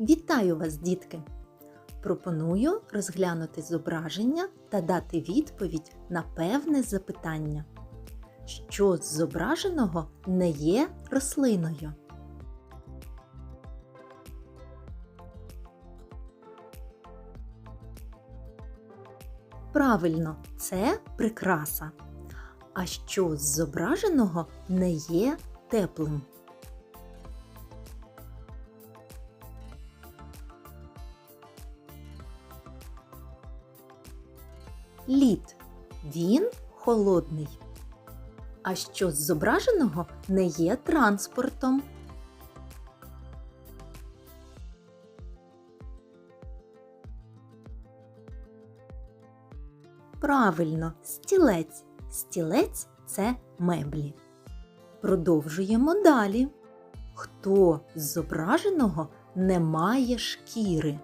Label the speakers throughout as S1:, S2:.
S1: Вітаю вас, дітки! Пропоную розглянути зображення та дати відповідь на певне запитання. Що з зображеного не є рослиною? Правильно, це прикраса. А що з зображеного не є теплим? Лід. Він холодний. А що з зображеного не є транспортом? Правильно, стілець. Стілець це меблі. Продовжуємо далі. Хто з зображеного не має шкіри?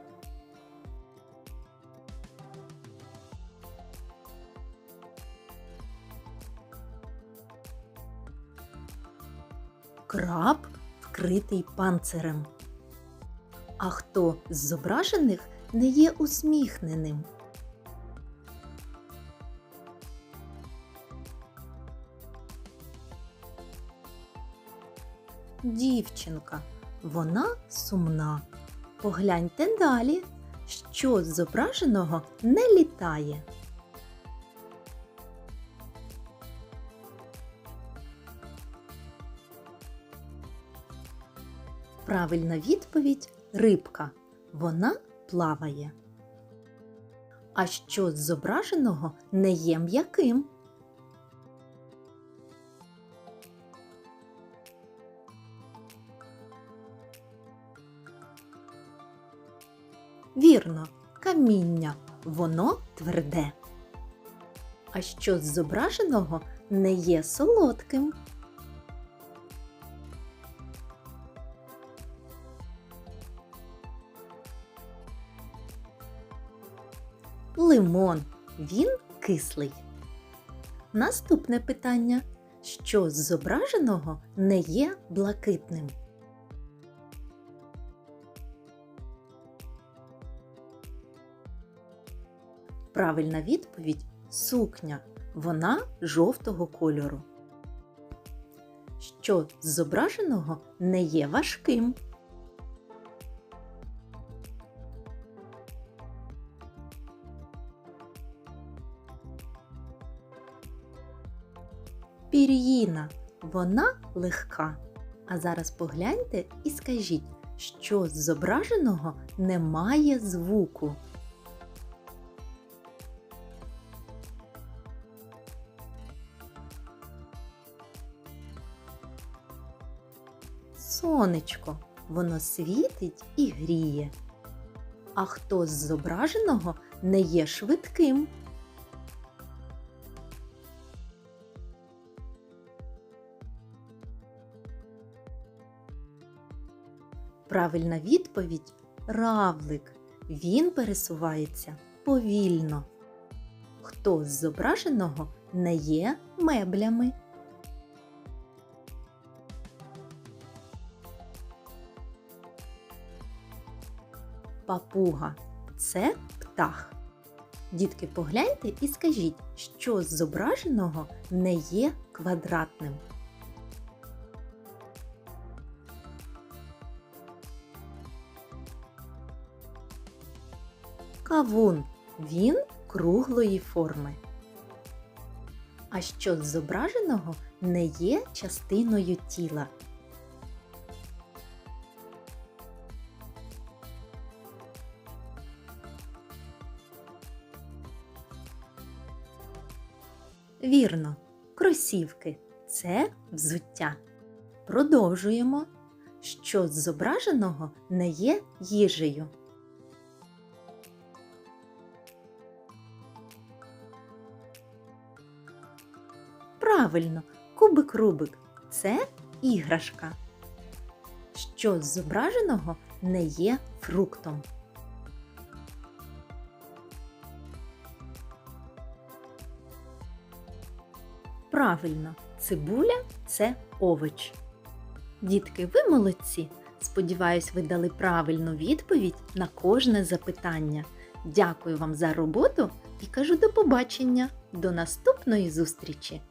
S1: Краб вкритий панцирем. А хто з зображених не є усміхненим? Дівчинка, вона сумна. Погляньте далі, що з зображеного не літає. Правильна відповідь рибка. Вона плаває. А що з зображеного не є м'яким? Вірно, каміння. Воно тверде. А що з зображеного не є солодким? Лимон. Він кислий. Наступне питання. Що з зображеного не є блакитним? Правильна відповідь сукня. Вона жовтого кольору. Що з зображеного не є важким? Пір'їна. Вона легка. А зараз погляньте і скажіть, що з зображеного немає звуку. Сонечко, воно світить і гріє. А хто з зображеного не є швидким? Правильна відповідь равлик. Він пересувається повільно. Хто з зображеного не є меблями? Папуга це птах. Дітки, погляньте і скажіть, що з зображеного не є квадратним. Кавун. Він круглої форми. А що з зображеного не є частиною тіла. Вірно, кросівки це взуття. Продовжуємо, що з зображеного не є їжею. Правильно, кубик Рубик це іграшка. Що з зображеного не є фруктом. Правильно, цибуля це овоч. Дітки, ви молодці! Сподіваюсь, ви дали правильну відповідь на кожне запитання. Дякую вам за роботу і кажу до побачення. До наступної зустрічі!